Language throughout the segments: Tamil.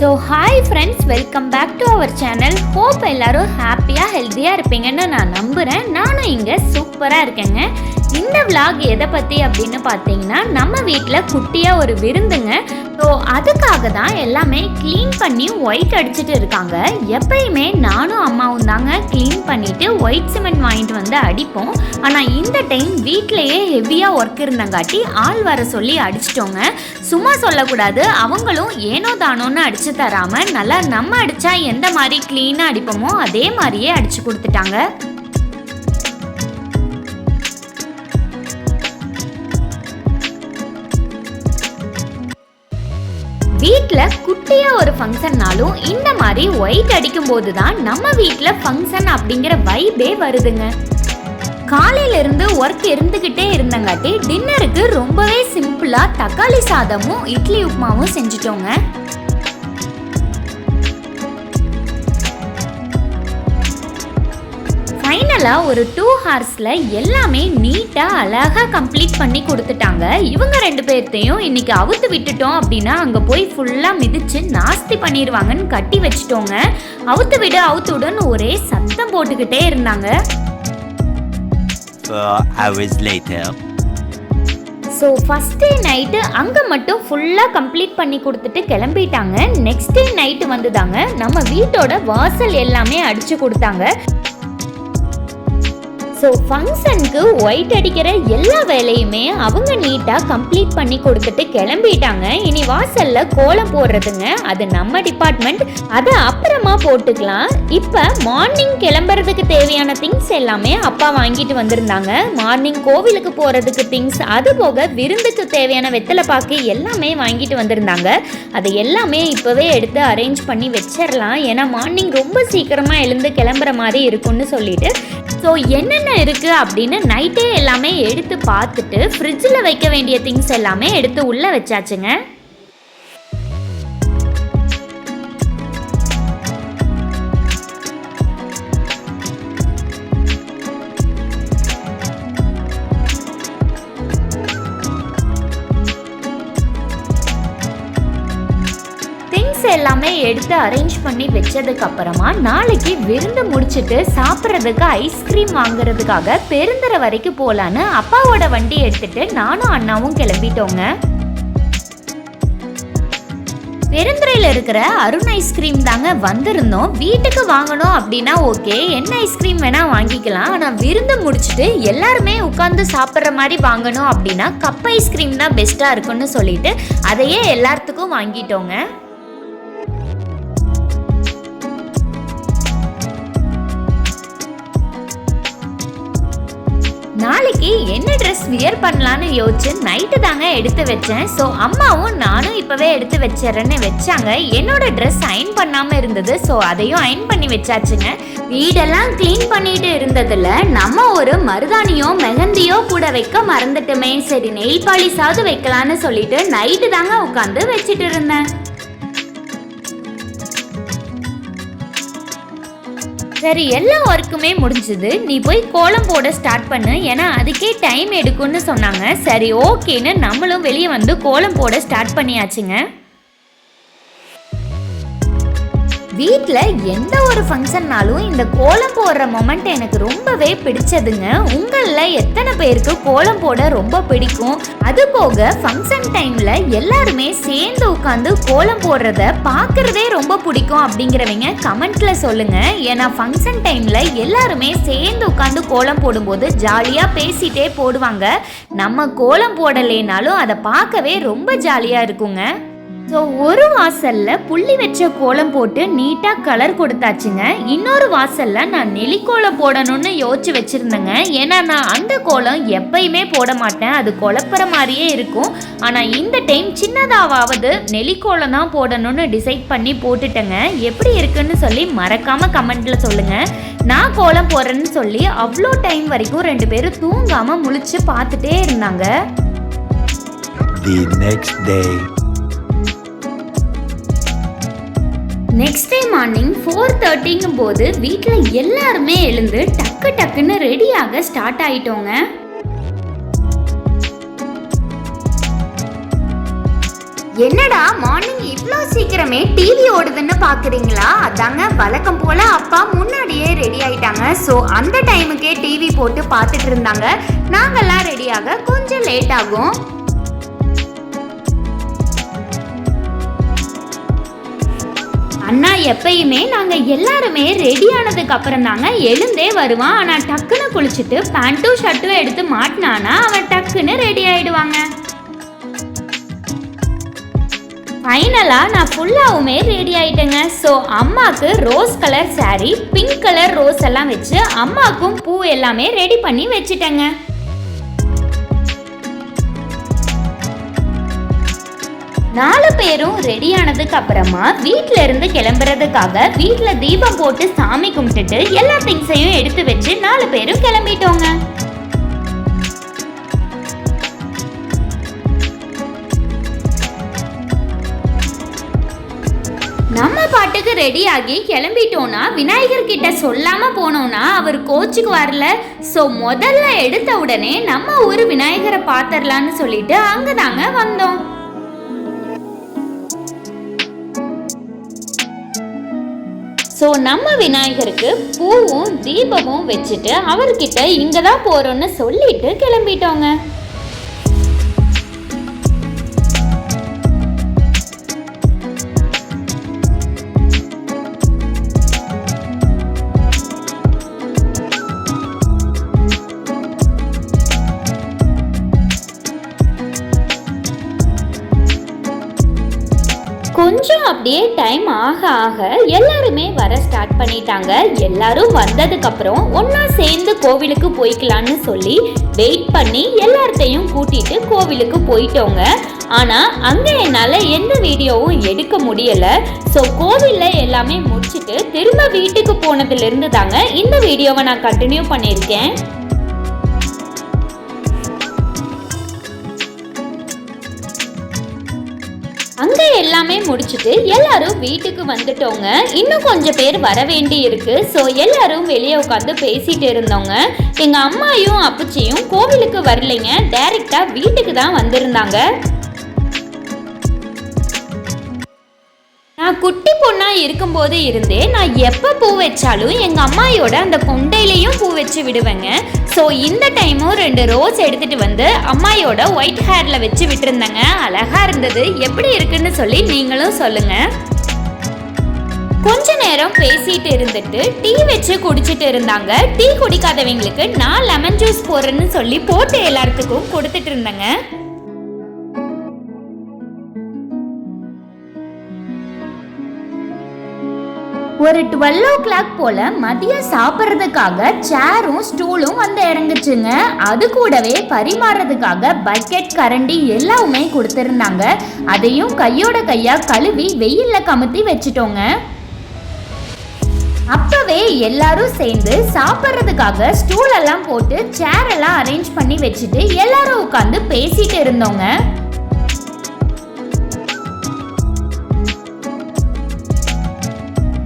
So hi friends welcome back to our channel hope எல்லாரும் ஹாப்பியாக ஹெல்த்தியாக இருப்பீங்கன்னு நான் நம்புகிறேன் நானும் இங்கே சூப்பராக இருக்கேங்க. இந்த விளாக் எதை பற்றி அப்படின்னு பார்த்தீங்கன்னா நம்ம வீட்டில் குட்டியாக ஒரு விருந்துங்க. ஸோ அதுக்காக தான் எல்லாமே க்ளீன் பண்ணி ஒயிட் அடிச்சிட்டு இருக்காங்க. எப்பயுமே நானும் அம்மாவும் தாங்க க்ளீன் பண்ணிட்டு ஒயிட் சிமெண்ட் வாங்கிட்டு வந்து அடிப்போம். ஆனால் இந்த டைம் வீட்டிலேயே ஹெவியாக ஒர்க் இருந்தங்காட்டி ஆள் வர சொல்லி அடிச்சிட்டோங்க. சும்மா சொல்லக்கூடாது அவங்களும் ஏனோ தானோன்னு அடிச்சு தராமல் நல்லா நம்ம அடித்தா எந்த மாதிரி க்ளீனாக அடிப்போமோ அதே மாதிரியே அடிச்சு கொடுத்துட்டாங்க. வீட்டில் குட்டியாக ஒரு ஃபங்க்ஷன்னாலும் இந்த மாதிரி ஒயிட் அடிக்கும் போது தான் நம்ம வீட்டில் ஃபங்க்ஷன் அப்படிங்கிற வைபே வருதுங்க. காலையிலேருந்து ஒர்க் இருந்துக்கிட்டே இருந்தங்காட்டி டின்னருக்கு ரொம்பவே சிம்பிளாக தக்காளி சாதமும் இட்லி உப்புமாவும் செஞ்சுட்டோங்க. ஃபைனலாக ஒரு டூ ஹார்ஸில் எல்லாமே நீட்டாக அழகாக கம்ப்ளீட் பண்ணி கொடுத்துட்டாங்க. இவங்க ரெண்டு பேர்த்தையும் இன்னைக்கு அவுத்து விட்டுட்டோம் அப்படின்னா அங்கே போய் ஃபுல்லாக மிதிச்சு நாஸ்தி பண்ணிடுவாங்கன்னு கட்டி வச்சுட்டோங்க. அவுத்து விடு அவுத்து விடுன்னு ஒரே சத்தம் போட்டுக்கிட்டே இருந்தாங்க. ஸோ ஃபஸ்ட் டே நைட்டு அங்கே மட்டும் ஃபுல்லாக கம்ப்ளீட் பண்ணி கொடுத்துட்டு கிளம்பிட்டாங்க. நெக்ஸ்ட் டே நைட்டு வந்துதாங்க. நம்ம வீட்டோட வாசல் எல்லாமே அடிச்சு கொடுத்தாங்க. ஸோ ஃபங்க்ஷனுக்கு ஒயிட் அடிக்கிற எல்லா வேலையுமே அவங்க நீட்டாக கம்ப்ளீட் பண்ணி கொடுத்துட்டு கிளம்பிட்டாங்க. இனி வாசலில் கோலம் போடுறதுங்க அது நம்ம டிபார்ட்மெண்ட் அதை அப்புறமா போட்டுக்கலாம். இப்போ மார்னிங் கிளம்புறதுக்கு தேவையான திங்ஸ் எல்லாமே அப்பா வாங்கிட்டு வந்திருந்தாங்க. மார்னிங் கோவிலுக்கு போகிறதுக்கு திங்ஸ் அது போக விருந்துக்கு தேவையான வெத்தலை பாக்கு எல்லாமே வாங்கிட்டு வந்திருந்தாங்க. அதை எல்லாமே இப்போவே எடுத்து அரேஞ்ச் பண்ணி வச்சிடலாம் ஏன்னா மார்னிங் ரொம்ப சீக்கிரமாக எழுந்து கிளம்புற மாதிரி இருக்கும்னு சொல்லிட்டு. ஸோ என்னென்ன இருக்குது அப்படின்னு நைட்டே எல்லாமே எடுத்து பார்த்துட்டு ஃப்ரிட்ஜில் வைக்க வேண்டிய திங்ஸ் எல்லாமே எடுத்து உள்ளே வச்சாச்சுங்க. திங்ஸ் எல்லாமே எடுத்து அரேஞ்ச் பண்ணி வச்சதுக்கு அப்புறமா நாளைக்கு விருந்து முடிச்சுட்டு சாப்பிட்றதுக்கு ஐஸ்கிரீம் வாங்குறதுக்காக பெருந்தர வரைக்கும் போகலான்னு அப்பாவோட வண்டி எடுத்துட்டு நானும் அண்ணாவும் கிளம்பிட்டோங்க. பெருந்துறையில் இருக்கிற அருண் ஐஸ்கிரீம் தாங்க வந்திருந்தோம். வீட்டுக்கு வாங்கணும் அப்படின்னா ஓகே என்ன ஐஸ்கிரீம் வேணா வாங்கிக்கலாம். ஆனால் விருந்து முடிச்சுட்டு எல்லாருமே உட்காந்து சாப்பிட்ற மாதிரி வாங்கணும் அப்படின்னா கப் ஐஸ்கிரீம் தான் பெஸ்ட்டாக இருக்கும்னு சொல்லிட்டு அதையே எல்லாத்துக்கும் வாங்கிட்டோங்க. நாளைக்கு என்ன ட்ரெஸ் வியர் பண்ணலான்னு யோசிச்சு நைட்டு தாங்க எடுத்து வச்சேன். ஸோ அம்மாவும் நானும் இப்போவே எடுத்து வச்சிடறேன்னு வச்சாங்க. என்னோட ட்ரெஸ் அயன் பண்ணாமல் இருந்தது. ஸோ அதையும் அயன் பண்ணி வச்சாச்சுங்க. வீடெல்லாம் க்ளீன் பண்ணிட்டு இருந்ததில் நம்ம ஒரு மருதாணியோ மெஹந்தியோ கூட வைக்க மறந்துட்டுமே. சரி நெயில் பாலிஷாவது வைக்கலான்னு சொல்லிட்டு நைட்டு தாங்க உட்காந்து வச்சுட்டு இருந்தேன். சரி எல்லா ஒர்க்குமே முடிஞ்சது. நீ போய் கோலம் போட ஸ்டார்ட் பண்ணு. ஏன்னா அதுக்கே டைம் எடுக்கும்னு சொன்னாங்க. சரி ஓகேன்னு நம்மளும் வெளியே வந்து கோலம் போட ஸ்டார்ட் பண்ணியாச்சுங்க. வீட்டில் எந்த ஒரு ஃபங்க்ஷன்னாலும் இந்த கோலம் போடுற மொமெண்ட் எனக்கு ரொம்பவே பிடிச்சதுங்க. உங்களில் எத்தனை பேருக்கு கோலம் போட ரொம்ப பிடிக்கும்? அது போக ஃபங்க்ஷன் டைமில் எல்லாருமே சேர்ந்து உட்காந்து கோலம் போடுறத பார்க்குறதே ரொம்ப பிடிக்கும் அப்படிங்கிறவங்க கமெண்ட்ல சொல்லுங்கள் ஏன்னா ஃபங்க்ஷன் டைமில் எல்லாருமே சேர்ந்து உட்காந்து கோலம் போடும்போது ஜாலியாக பேசிட்டே போடுவாங்க. நம்ம கோலம் போடலைனாலும் அதை பார்க்கவே ரொம்ப ஜாலியாக இருக்குங்க. ஸோ ஒரு வாசல்ல புள்ளி வச்ச கோலம் போட்டு நீட்டா கலர் கொடுத்தாச்சுங்க. இன்னொரு வாசல்ல நான் நெலிக்கோலம் போடணும்னு யோசிச்சு வச்சிருந்தேங்க. ஏன்னா நான் அந்த கோலம் எப்பயுமே போட மாட்டேன். அது குழப்புற மாதிரியே இருக்கும். ஆனா இந்த டைம் சின்னதாவது நெலிக்கோலம் தான் போடணும்னு டிசைட் பண்ணி போட்டுட்டேங்க. எப்படி இருக்குன்னு சொல்லி மறக்காம கமெண்ட்ல சொல்லுங்க. நான் கோலம் போடுறேன்னு சொல்லி அவ்வளோ டைம் வரைக்கும் ரெண்டு பேரும் தூங்காம முழிச்சு பார்த்துட்டே இருந்தாங்க. The next day. Next day morning four தேர்ட்டிங்கும் போது வீட்டில் எல்லாருமே எழுந்து டக்கு டக்குன்னு ரெடியாக ஸ்டார்ட் ஆயிட்டோங்க. என்னடா மார்னிங் இவ்வளோ சீக்கிரமே டிவி ஓடுதுன்னு பார்க்குறீங்களா அதாங்க வழக்கம் போல் அப்பா முன்னாடியே ரெடி ஆயிட்டாங்க. ஸோ அந்த டைமுக்கே டிவி போட்டு பார்த்துட்டு இருந்தாங்க. நாங்கள்லாம் ரெடியாக கொஞ்சம் லேட் ஆகும். அண்ணா எப்பயுமே நாங்கள் எல்லாருமே ரெடி ஆனதுக்கு அப்புறம் தாங்க எழுந்தே வருவான். ஆனால் டக்குன்னு குளிச்சுட்டு பேண்ட்டும் ஷர்ட்டும் எடுத்து மாட்டினானா அவன் டக்குன்னு ரெடி ஆயிடுவாங்க. ஃபைனலாக நான் ஃபுல்லாகவுமே ரெடி ஆயிட்டேங்க. ஸோ அம்மாவுக்கு rose colour saree pink colour rose எல்லாம் வச்சு அம்மாவுக்கும் பூ எல்லாமே ரெடி பண்ணி வச்சுட்டேங்க. நாலு பேரும் ரெடி ஆனதுக்கு அப்புறமா வீட்ல இருந்து கிளம்புறதுக்காக வீட்ல தீபம் போட்டு சாமி கும்பிட்டுட்டு எல்லா திங்ஸையும் எடுத்து வச்சு நாலு பேரும் கிளம்பிட்டோங்க. நம்ம பாட்டுக்கு ரெடி ஆகி கிளம்பிட்டோம்னா விநாயகர் கிட்ட சொல்லாம போனோம்னா அவர் கோச்சுக்கு வரல. ஸோ முதல்ல எடுத்த உடனே நம்ம ஊர் விநாயகரை பார்த்துடலான்னு சொல்லிட்டு அங்கதாங்க வந்தோம். ஸோ நம்ம விநாயகருக்கு பூவும் தீபமும் வச்சுட்டு அவர்கிட்ட இங்கே தான் போகிறோன்னு சொல்லிட்டு கிளம்பிட்டோங்க. கொஞ்சம் அப்படியே டைம் ஆக ஆக எல்லாருமே வர ஸ்டார்ட் பண்ணிட்டாங்க. எல்லாரும் வந்ததுக்கப்புறம் ஒன்றா சேர்ந்து கோவிலுக்கு போய்க்கலான்னு சொல்லி வெயிட் பண்ணி எல்லார்த்தையும் கூட்டிட்டு கோவிலுக்கு போயிட்டோங்க. ஆனால் அங்கே என்னால் எந்த வீடியோவும் எடுக்க முடியலை. ஸோ கோவில்ல எல்லாமே முடிச்சுட்டு திரும்ப வீட்டுக்கு போனதுலேருந்து தாங்க இந்த வீடியோவை நான் கண்டினியூ பண்ணியிருக்கேன். அங்கே எல்லாமே முடிச்சுட்டு எல்லாரும் வீட்டுக்கு வந்துட்டோங்க. இன்னும் கொஞ்சம் பேர் வர வேண்டி இருக்கு ஸோ எல்லாரும் வெளியே உட்காந்து பேசிட்டு இருந்தோங்க. எங்கள் அம்மாயும் அப்பச்சியும் கோவிலுக்கு வரலைங்க. டைரெக்டாக வீட்டுக்கு தான் வந்திருந்தாங்க. நான் குட்டி பொண்ணாக இருக்கும்போது இருந்தே நான் எப்போ பூ வச்சாலும் எங்கள் அம்மாயோட அந்த கொண்டையிலையும் பூ வச்சு விடுவேங்க. ஸோ இந்த டைமும் ரெண்டு ரோஸ் எடுத்துகிட்டு வந்து அம்மாயோட ஒயிட் ஹேரில் வச்சு விட்டுருந்தேங்க. அழகாக இருந்தது. எப்படி இருக்குன்னு சொல்லி நீங்களும் சொல்லுங்கள் கொஞ்ச நேரம் பேசிட்டு இருந்துட்டு டீ வச்சு குடிச்சிட்டு இருந்தாங்க. டீ குடிக்காதவங்களுக்கு நான் லெமன் ஜூஸ் போடுறேன்னு சொல்லி போட்டு எல்லாத்துக்கும் கொடுத்துட்டு இருந்தேங்க. ஒரு டுவெல் ஓ கிளாக் போல மதியம் சாப்பிட்றதுக்காக சேரும் ஸ்டூலும் வந்து இறங்குச்சுங்க. அது கூடவே பரிமாறுறதுக்காக பக்கெட் கரண்டி எல்லாமே கொடுத்துருந்தாங்க. அதையும் கையோட கையா கழுவி வெயில்ல கமுத்தி வச்சுட்டோங்க. அப்பவே எல்லாரும் சேர்ந்து சாப்பிட்றதுக்காக ஸ்டூல் எல்லாம் போட்டு சேர் எல்லாம் அரேஞ்ச் பண்ணி வச்சுட்டு எல்லாரும் உட்காந்து பேசிட்டு இருந்தோங்க.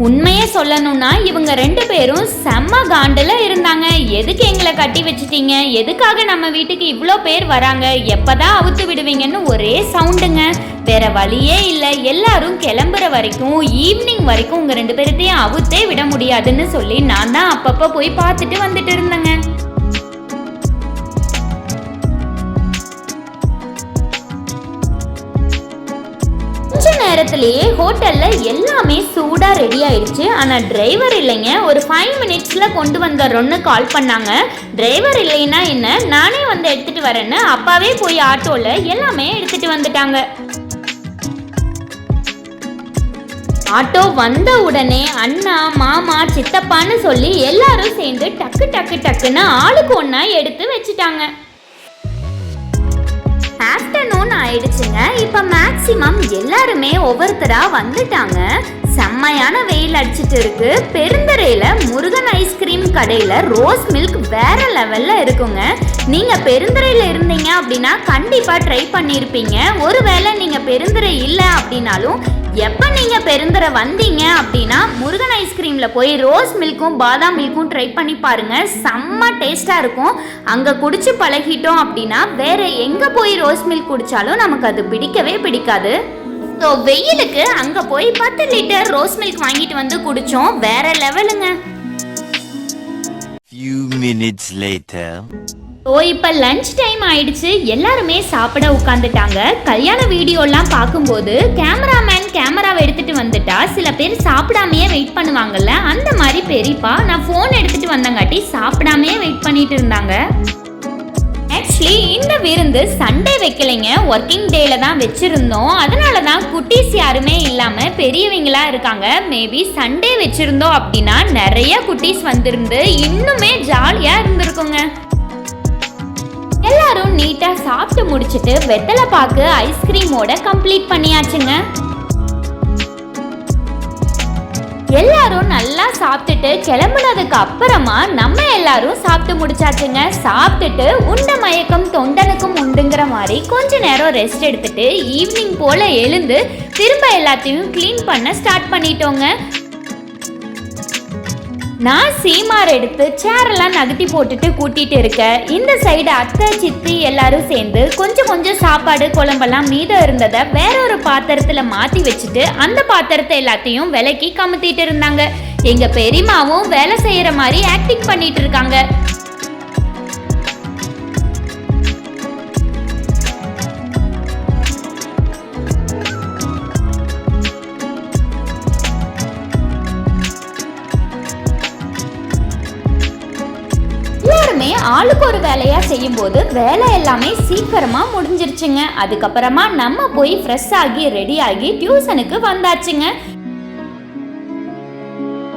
உண்மையே சொல்லணும்னா இவங்க ரெண்டு பேரும் செம்ம காண்டில் இருந்தாங்க. எதுக்கு எங்களை கட்டி வச்சிட்டீங்க? எதுக்காக நம்ம வீட்டுக்கு இவ்வளோ பேர் வராங்க? எப்போதான் அவுத்து விடுவீங்கன்னு ஒரே சவுண்டுங்க. வேற வழியே இல்லை. எல்லாரும் கிளம்புற வரைக்கும் ஈவினிங் வரைக்கும் உங்கள் ரெண்டு பேர்த்தையும் அவுத்தே விட முடியாதுன்னு சொல்லி நான் தான் அப்பப்போ போய் பார்த்துட்டு வந்துட்டு இருந்தேங்க. நேரத்திலேயே ஹோட்டலில் எல்லாமே சூடாக ரெடி ஆயிடுச்சு. ஆனால் டிரைவர் இல்லைங்க. ஒரு ஃபைவ் மினிட்ஸில் கொண்டு வந்துடுறோன்னு கால் பண்ணாங்க. டிரைவர் இல்லைன்னா என்ன? நானே வந்து எடுத்துகிட்டு வரேன்னு அப்பாவே போய் ஆட்டோவில் எல்லாமே எடுத்துகிட்டு வந்துட்டாங்க. ஆட்டோ வந்த உடனே அண்ணா மாமா சித்தப்பான்னு சொல்லி எல்லாரும் சேர்ந்து டக்கு டக்கு டக்குன்னு ஆளுக்கு ஒன்றா எடுத்து வச்சுட்டாங்க. ஆஃப்டர்நூன் ஆயிடுச்சுங்க. இப்போ மேக்ஸிமம் எல்லாருமே ஒவ்வொருத்தரா வந்துட்டாங்க. செம்மையான வெயில் அடிச்சிட்டு இருக்கு. பெருந்தரையில முருகன் ஐஸ்கிரீம் கடையில ரோஸ் மில்க் வேற லெவல்ல இருக்குங்க. நீங்க பெருந்தரையில இருந்தீங்க அப்படின்னா கண்டிப்பா ட்ரை பண்ணியிருப்பீங்க ஒருவேளை நீங்க பெருந்தரை இல்லை அப்படின்னாலும் எப்போ நீங்கள் பெருந்தரை வந்தீங்க அப்படின்னா முருகன் ஐஸ்கிரீமில் போய் ரோஸ் மில்க்கும் பாதாம் மில்க்கும் ட்ரை பண்ணி பாருங்கள் செம்ம டேஸ்ட்டாக இருக்கும். அங்கே குடிச்சு பழகிட்டோம் அப்படின்னா வேறு எங்கே போய் ரோஸ் மில்க் குடித்தாலும் நமக்கு அது பிடிக்கவே பிடிக்காது. ஸோ வெயிலுக்கு அங்கே போய் பத்து லிட்டர் ரோஸ் மில்க் வாங்கிட்டு வந்து குடித்தோம் வேற லெவலுங்க Few minutes later. ஸோ இப்போ லஞ்ச் டைம் ஆயிடுச்சு. எல்லாருமே சாப்பிட உட்காந்துட்டாங்க கல்யாண வீடியோலாம் பார்க்கும்போது கேமராமேன் கேமராவை எடுத்துட்டு வந்துட்டா. சில பேர் சாப்பிடாமையே வெயிட் பண்ணுவாங்கல்ல. அந்த மாதிரி பெரியப்பா நான் ஃபோன் எடுத்துட்டு வந்தங்காட்டி சாப்பிடாமையே வெயிட் பண்ணிட்டு இருந்தாங்க. ஆக்சுவலி இந்த விருந்து சண்டே வைக்கலைங்க. ஒர்க்கிங் டேல தான் வச்சிருந்தோம். அதனால தான் குட்டீஸ் யாருமே இல்லாமல் பெரியவங்களா இருக்காங்க. மேபி சண்டே வச்சிருந்தோம் அப்படின்னா நிறைய குட்டீஸ் வந்திருந்து இன்னுமே ஜாலியாக இருந்திருக்குங்க. எல்லாரும் நீட்டா சாப்பிட்டு முடிச்சிட்டு வெத்தலை பாக்கு ஐஸ்கிரீமோட கம்ப்ளீட் பண்ணியாச்சுங்க. எல்லாரும் நல்லா சாப்பிட்டுட்டு கிளம்புனதுக்கு அப்புறமா நம்ம எல்லாரும் சாப்பிட்டு முடிச்சாச்சுங்க. சாப்பிட்டுட்டு உண்ட மயக்கம் தொண்டனுக்கும் உண்டுங்கிற மாதிரி கொஞ்ச நேரம் ரெஸ்ட் எடுத்துட்டு ஈவினிங் போல எழுந்து திரும்ப எல்லாத்தையும் க்ளீன் பண்ண ஸ்டார்ட் பண்ணிட்டோங்க. நான் சீமார் எடுத்து சேரெல்லாம் நகர்த்தி போட்டுட்டு கூட்டிட்டு இருக்கேன் இந்த சைடு அத்தை சித்தி எல்லாரும் சேர்ந்து கொஞ்சம் கொஞ்சம் சாப்பாடு குழம்பெல்லாம் மீதம் இருந்ததை வேற ஒரு பாத்திரத்துல மாத்தி வச்சுட்டு அந்த பாத்திரத்தை எல்லாத்தையும் விலக்கி கமுத்திட்டு இருந்தாங்க. எங்க பெரியமாவும் வேலை செய்யற மாதிரி ஆக்டிங் பண்ணிட்டு இருக்காங்க. எல்லாருமே ஆளுக்கு ஒரு வேலையா செய்யும்போது வேலை எல்லாமே சீக்கிரமா முடிஞ்சிருச்சுங்க. அதுக்கப்புறமா நம்ம போய் ஃப்ரெஷ் ஆகி ரெடி ஆகி டியூஷனுக்கு வந்தாச்சுங்க.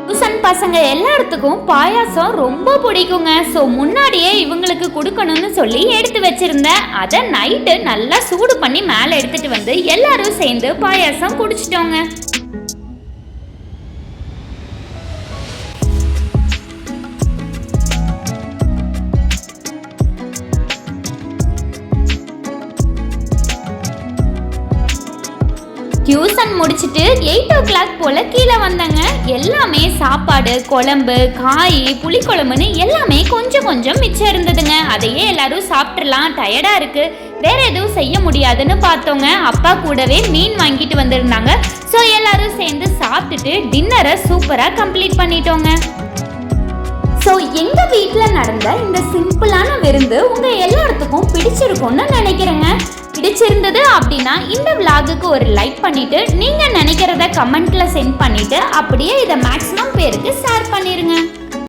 டியூஷன் பசங்க எல்லாத்துக்கும் பாயாசம் ரொம்ப பிடிக்குங்க. ஸோ முன்னாடியே இவங்களுக்கு கொடுக்கணும்னு சொல்லி எடுத்து வச்சிருந்தேன். அதை நைட்டு நல்லா சூடு பண்ணி மேலே எடுத்துட்டு வந்து எல்லாரும் சேர்ந்து பாயாசம் குடிச்சிட்டோங்க. டியூஷன் முடிச்சுட்டு எயிட் ஓ கிளாக் போல் கீழே வந்தாங்க. எல்லாமே சாப்பாடு குழம்பு காய் புளிக்குழம்புன்னு எல்லாமே கொஞ்சம் கொஞ்சம் மிச்சம் இருந்ததுங்க. அதையே எல்லாரும் சாப்பிட்றலாம் டயர்டாக இருக்கு. வேற எதுவும் செய்ய முடியாதுன்னு பார்த்தோங்க. அப்பா கூடவே மீன் வாங்கிட்டு வந்திருந்தாங்க. ஸோ எல்லாரும் சேர்ந்து சாப்பிட்டுட்டு டின்னரை சூப்பராக கம்ப்ளீட் பண்ணிட்டோங்க. ஸோ எங்கள் வீட்டில் நடந்த இந்த சிம்பிளான விருந்து உங்கள் எல்லாத்துக்கும் பிடிச்சிருக்கும்னு நினைக்கிறேங்க. பிடிச்சிருந்தது அப்படின்னா இந்த விலாகுக்கு ஒரு லைக் பண்ணிட்டு நீங்க நினைக்கிறத கமெண்ட்ல சென்ட் பண்ணிட்டு அப்படியே இதை மேக்ஸிமம் பேருக்கு ஷேர் பண்ணிருங்க.